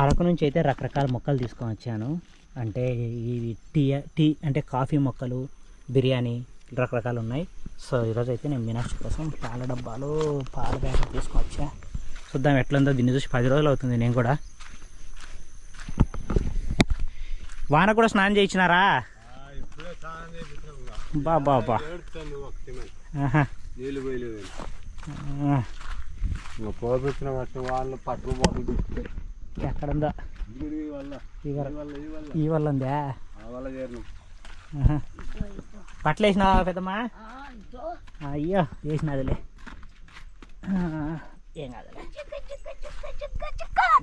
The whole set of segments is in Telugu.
అరకు నుంచి అయితే రకరకాల మొక్కలు తీసుకొని వచ్చాను. అంటే ఇవి టీ టీ అంటే కాఫీ మొక్కలు బిర్యానీ రకరకాలు ఉన్నాయి. సో ఈరోజు అయితే నేను మీనాక్షి కోసం పాల డబ్బాలు పాల ప్యాకెట్ తీసుకొని వచ్చా. చూద్దాం ఎట్లుందో దీన్ని చూసి పది రోజులు అవుతుంది నేను కూడా. వాన కూడా స్నానం చేయించినారా? ఇప్పుడే బా బా. పోపించిన వాళ్ళు పట్టు పోట్లు ఎక్కడుందో? ఈ వల్ల. ఉందా. బట్టలు వేసినావా పెద్దమ్మా? అయ్యో వేసినదిలే. ఏం కాదులే.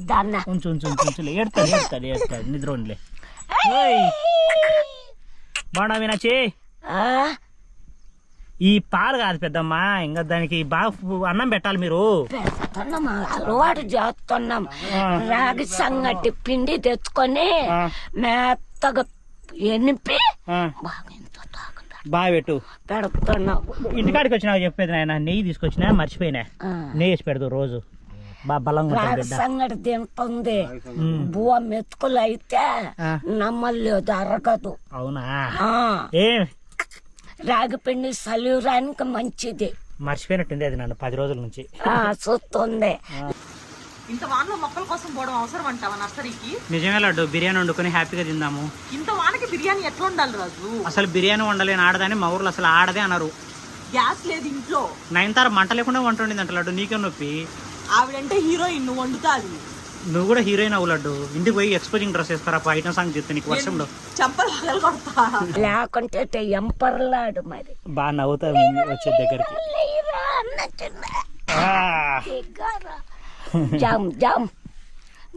దాన్న. ఉంచు ఉంచు ఉంచు ఉంచులే. ఏడుతుంది ఏడుతుంది ఏడుతుంది. నిద్ర ఉండలే మీనాచి ఈ పాలు కాదు పెద్దమ్మా ఇంకా దానికి బాగా అన్నం పెట్టాలి మీరు. పెడుతున్నాం అలవాటు చేస్తున్నాం. రాగి సంగటి పిండి తెచ్చుకొని మెత్తగా ఎనిపి బాగా ఇంత తాగుతా. బాగా పెట్టు. పెడుతున్నాం. ఇంటికాడికి వచ్చినావు చెప్పేది నాయన నెయ్యి తీసుకొచ్చినా మర్చిపోయినా. నెయ్యి వేసి పెడదు రోజు. సంగటి తింటుంది. బువ్వ మెతుకులు అయితే. నమ్మలేదు అరగదు. అవునా? ఏ రాగి పిండి శరీరానికి మంచిది. మర్చిపోయినట్టుంది అది నన్ను పది రోజుల నుంచి. ఆ చూస్తుంది ఇంత వానలో మొక్కల కోసం పోవడం అవసరం అంటావా నర్సరీకి? నిజమే లడ్డు బిర్యానీ వండుకొని హ్యాపీగా తిందాము. ఇంత వానకి బిర్యానీ ఎట్లా ఉండాలి రాజు? అసలు బిర్యానీ వండలేని ఆడదని మా ఊర్లో అసలు ఆడదే అన్నారు గ్యాస్ లేదు ఇంట్లో. నైన్తార మంట లేకుండా వంట వండింది అంట లడ్డు నీకే నొప్పి. ఆవిడంటే హీరోయిన్ నువ్వు వండుతాది నువ్వు కూడా హీరోయిన్ అవ్వు లడ్డు. ఇంటికి పోయి ఎక్స్పోజింగ్ డ్రెస్ వేస్తారా? ఐటమ్ సాంగ్ చెప్తే నీకు వర్షంలో. చంపలు పగలు కొడతా. లేకుంటే ఎంపర్లాడు మరి. బాగా నవ్వుతా వచ్చే దగ్గరికి. జామ్ జామ్.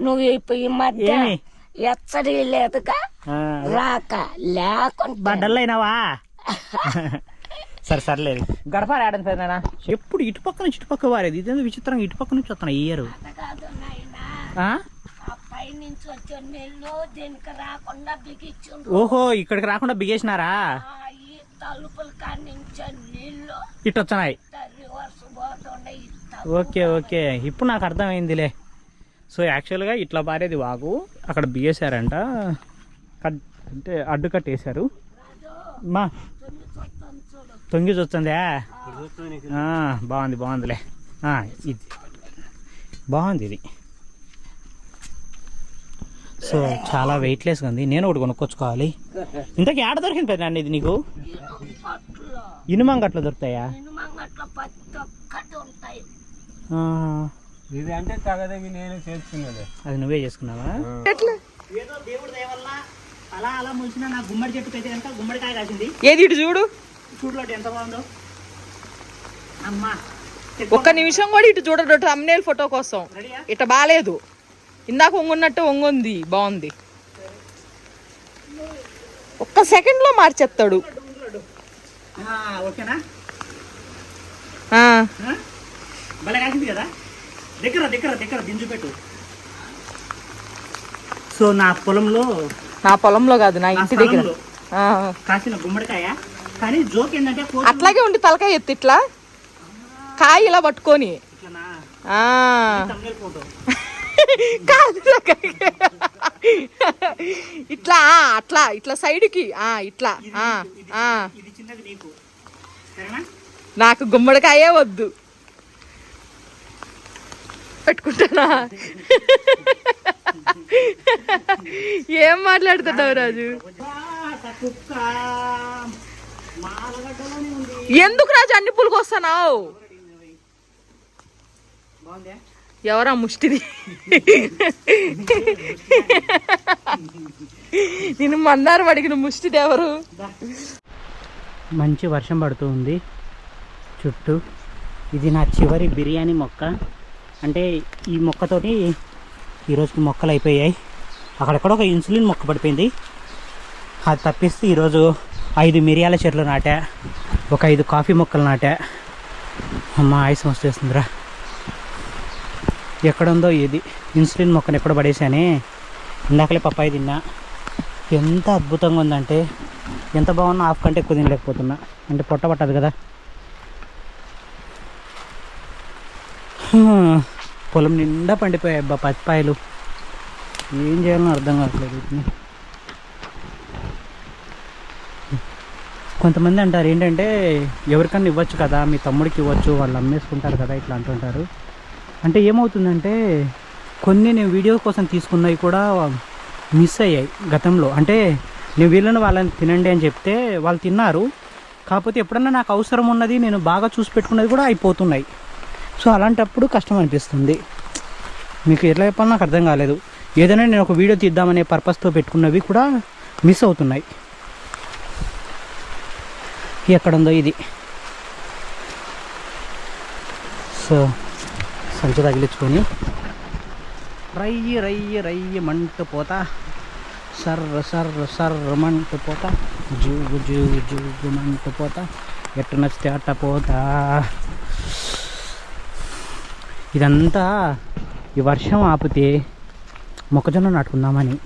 నువ్వు ఇప్పుడు ఈ మధ్య? ఎచ్చడి లేదుగా? రాక లేకుంటే. బా డల్ అయినావా? సరే సర్లేదు. గడప రాడని పెద్దనా ఎప్పుడు ఇటు పక్క నుంచి ఇటు పక్క వారేది? ఇదేందో విచిత్రంగా ఇటు పక్క నుంచి వస్తున్నా ఇయ్యరు ఓహో ఇక్కడికి రాకుండా బిగేసినారా? ఇటు వచ్చినాయి ఓకే ఓకే. ఇప్పుడు నాకు అర్థమైందిలే. సో యాక్చువల్గా ఇట్లా పారేది వాగు. అక్కడ బిగేశారంట. కట్ అంటే అడ్డు కట్టేశారు మా తొంగి చూస్తుందా ఆ, బాగుంది బాగుందిలే. ఆ, ఇది. బాగుంది ఇది. సో చాలా వెయిట్లెస్గా ఉంది. నేను ఒకటి కొనుక్కొచ్చుకోవాలి. ఇంతకీ ఆడ దొరికింది పెద్ద ఇది నీకు? పట్లు ఇనుమంగట్లో దొరుకుతాయా? ఇది అంటే తగదగి నేను చేసుకున్నది. అది నువ్వే చేసుకున్నావా? ఏదో దేవుడి దయ వల్ల అలా అలా ములిసిన నా గుమ్మడి చెట్టుకు అయితే కనుక గుమ్మడికాయ కాసింది. ఏది ఇటు చూడు? చూడలో ఎంత బాగుందో. అమ్మా. ఒక్క నిమిషం కూడా ఇటు చూడడు thumbnail ఫోటో కోసం. రెడీయా ఇట బాగాలేదు ఇందాక ఒంగున్నట్టు ఒంగుంది బాగుంది. ఒక్క సెకండ్లో మార్చేస్తాడు ఓకేనా? కదా? దగ్గర దగ్గర దగ్గర పెట్టు. సో నా పొలంలో నా పొలంలో కాదు నా ఇంటి దగ్గర. కాసిన గుమ్మడికాయ కానీ జోక్ ఏంటంటే అట్లాగే ఉండి తలకాయ ఎత్తి ఇట్లా. కాయ ఇలా పట్టుకొని. కాదు ఇట్లా అట్లా ఇట్లా సైడ్కి ఆ ఇట్లా నీకు గుమ్మడికాయే వద్దు. పెట్టుకుంటానా? ఏం మాట్లాడుతున్నావు రాజు? ఎందుకు రాజు అన్ని పులుకు ఎవరా ముష్టిది? నేను మందారు పడిగిన ముష్టిది ఎవరు? మంచి వర్షం పడుతూ ఉంది. చుట్టూ ఇది నా చివరి బిర్యానీ మొక్క. అంటే ఈ మొక్కతోటి ఈరోజుకి మొక్కలు అయిపోయాయి. అక్కడక్కడ ఒక ఇన్సులిన్ మొక్క పడిపోయింది. అది తప్పిస్తే ఈరోజు ఐదు మిరియాల చెట్లు నాటా. ఒక ఐదు కాఫీ మొక్కలు నాటా. అమ్మ ఆయుసం వచ్చేస్తుందిరా ఎక్కడుందో ఇది ఇన్సులిన్ మొక్కను ఎక్కడ పడేసానే ఇందాకలే పప్పాయి తిన్నా. ఎంత అద్భుతంగా ఉందంటే ఎంత బాగున్నా హాఫ్ కంటే ఎక్కువ తినలేకపోతున్నా. అంటే పొట్ట పట్టదు కదా. పొలం నిండా పండిపోయాయి అబ్బా పచ్చిపాయలు ఏం చేయాలో అర్థం కావట్లేదు వీటిని. కొంతమంది అంటారు ఏంటంటే ఎవరికన్నా ఇవ్వచ్చు కదా మీ తమ్ముడికి ఇవ్వచ్చు వాళ్ళు అమ్మేసుకుంటారు కదా ఇట్లా అంటుంటారు. అంటే ఏమవుతుందంటే కొన్ని నేను వీడియో కోసం తీసుకున్నవి కూడా మిస్ అయ్యాయి గతంలో. అంటే నేను వీళ్ళని వాళ్ళని తినండి అని చెప్తే వాళ్ళు తిన్నారు. కాకపోతే ఎప్పుడన్నా నాకు అవసరం ఉన్నది నేను బాగా చూసి పెట్టుకున్నది కూడా అయిపోతున్నాయి. సో అలాంటప్పుడు కష్టం అనిపిస్తుంది. మీకు ఎట్లా చెప్పాలో నాకు అర్థం కాలేదు. ఏదైనా నేను ఒక వీడియో తీద్దామనే పర్పస్తో పెట్టుకున్నవి కూడా మిస్ అవుతున్నాయి. ఎక్కడ ఉందో ఇది. సో సంచి తగిలించుకొని రయ్యి రయ్యి రయ్యి మంటు పోతా. సర్ర సర్ర సర్ర మంటు పోతా. జూగు జూగు జూగు మంటు పోతా. ఎట్టు నచ్చితే అట్ట పోతా. ఇదంతా ఈ వర్షం ఆపితే మొక్కజొన్న నాటుకుందామని.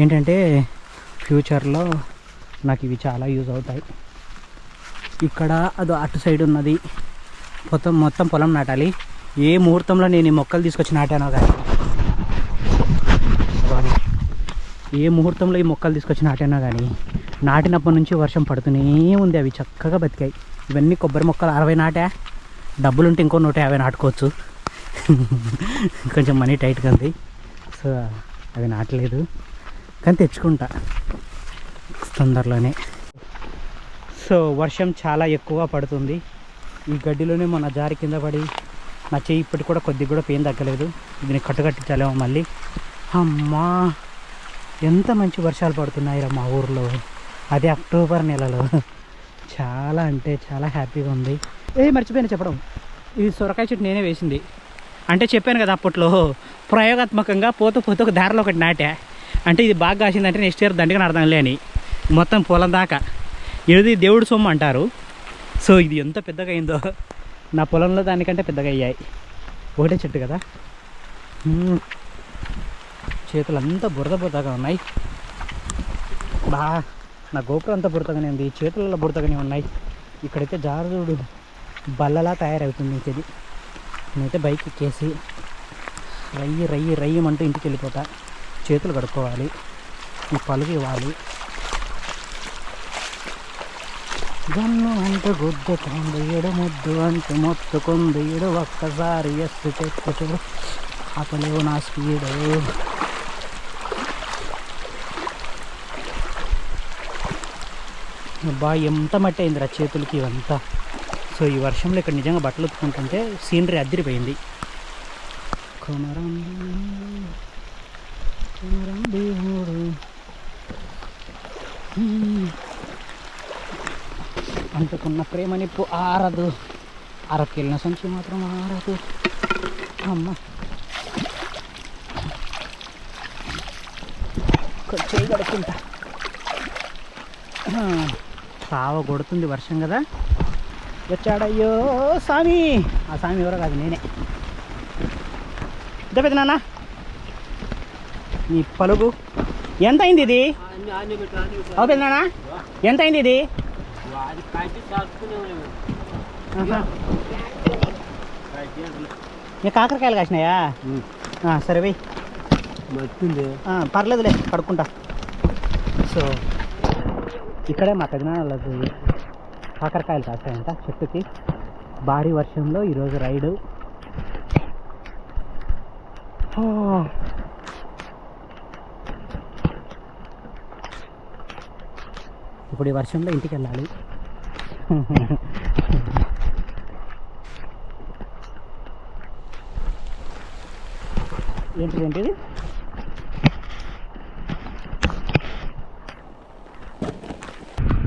ఏంటంటే ఫ్యూచర్లో నాకు ఇవి చాలా యూజ్ అవుతాయి. ఇక్కడ అది అటు సైడ్ ఉన్నది. మొత్తం మొత్తం పొలం నాటాలి. ఏ ముహూర్తంలో నేను ఈ మొక్కలు తీసుకొచ్చి నాటానో కానీ ఏ ముహూర్తంలో ఈ మొక్కలు తీసుకొచ్చి నాటానో కానీ నాటినప్పటి నుంచి వర్షం పడుతూనే ఉంది. అవి చక్కగా బతికాయి. ఇవన్నీ కొబ్బరి మొక్కలు అరవై నాటా? డబ్బులు ఉంటే ఇంకో నూట యాభై నాటుకోవచ్చు. కొంచెం మనీ టైట్గా ఉంది. సో అవి నాటలేదు. కానీ తెచ్చుకుంటా. తొందరలోనే. సో వర్షం చాలా ఎక్కువ పడుతుంది. ఈ గడ్డిలోనే మన జారి కింద పడి నా చెయ్యి ఇప్పటికి కూడా కొద్దిగా కూడా పెయిన్ తగ్గలేదు. దీన్ని కట్టుకట్టించాలేమో మళ్ళీ. అమ్మా! ఎంత మంచి వర్షాలు పడుతున్నాయిరా మా ఊర్లో. అది అక్టోబర్ నెలలో. చాలా అంటే చాలా హ్యాపీగా ఉంది. ఏ మర్చిపోయాను చెప్పడం. ఇది సొరకాయ చెట్టు నేనే వేసింది. అంటే చెప్పాను కదా అప్పట్లో ప్రయోగాత్మకంగా పోతూ పోతూ ఒక దారిలో ఒకటి నాటా. అంటే ఇది బాగా కాసిందంటే నెక్స్ట్ ఇయర్ దండిగా నాడదాంలే అని. మొత్తం పొలం దాకా. ఏది దేవుడు సొమ్ము అంటారు. సో ఇది ఎంత పెద్దగా అయిందో. నా పొలంలో దానికంటే పెద్దగా అయ్యాయి. ఒకటే చెట్టు కదా? చేతులు అంతా బురద బురదగా ఉన్నాయి. బా నా గోపురం అంతా బురదగానే ఉంది. చేతులలో బురదగానే ఉన్నాయి. ఇక్కడైతే జారుడు బల్లలా తయారవుతుంది ఇంకది నేనైతే బైక్ ఎక్కేసి రయ్యి రయ్యి రయ్యమంటూ ఇంటికి వెళ్ళిపోతా చేతులు కడుక్కోవాలి. ఈ పలుగు ఇవ్వాలి. గన్ను అంటే గుద్దుకుంది ఇడు ముద్దు అంటే మొత్తుకుంది ఇడు ఒక్కసారి ఎస్సు చెక్కు అపలేవు నా స్పీడు. బా ఎంత మట్టి అయిందిరా చేతులకి ఇవంతా. సో ఈ వర్షంలో ఇక్కడ నిజంగా బట్టలు ఉత్తుకుంటుంటే సీనరీ అద్దరిపోయింది. కుమరం కుమరం దేవు అంటుకున్న ప్రేమ నిప్పు ఆరదు. అరకెళ్ళిన సంచి మాత్రం ఆరదు. అమ్మ. కొంచెం గడుకుంటా సావ కొడుతుంది వర్షం కదా? వచ్చాడయ్యో స్వామి. ఆ స్వామి ఎవరో కాదు నేనే. ఇంత పెద్ద నాన్న. నీ పలుగు. ఎంత అయింది ఇది నాన్న. ఎంత అయింది ఇది? నీ కాకరకాయలు కాసినాయా? సరే వెయ్యి మట్టింది పర్లేదులే కడుక్కుంటా సో. ఇక్కడే మా పెదనాన్నలకు కాకరకాయలు కాస్తాయంట చెట్టుకి. భారీ వర్షంలో ఈరోజు రైడు. ఇప్పుడు ఈ వర్షంలో ఇంటికి వెళ్ళాలి ఏంటిది ఏంటిది?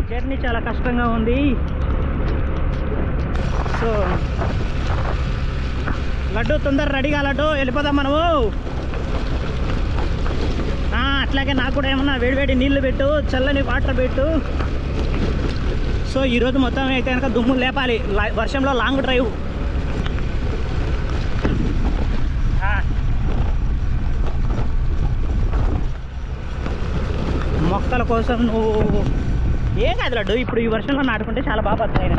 జర్నీ చాలా కష్టంగా ఉంది. సో లడ్డు తొందర రెడీగా లడ్డు. వెళ్ళిపోదాం మనము. అట్లాగే నాకు కూడా ఏమన్నా వేడివేడి నీళ్ళు పెట్టు చల్లని వాటర్ పెట్టు. సో ఈరోజు మొత్తం అయితే కనుక దుమ్ము లేపాలి. వర్షంలో లాంగ్ డ్రైవ్. మొక్కల కోసం నువ్వు ఏం కాదు లడ్డు ఇప్పుడు ఈ వర్షంలో నాటుకుంటే చాలా బాగా బతాయి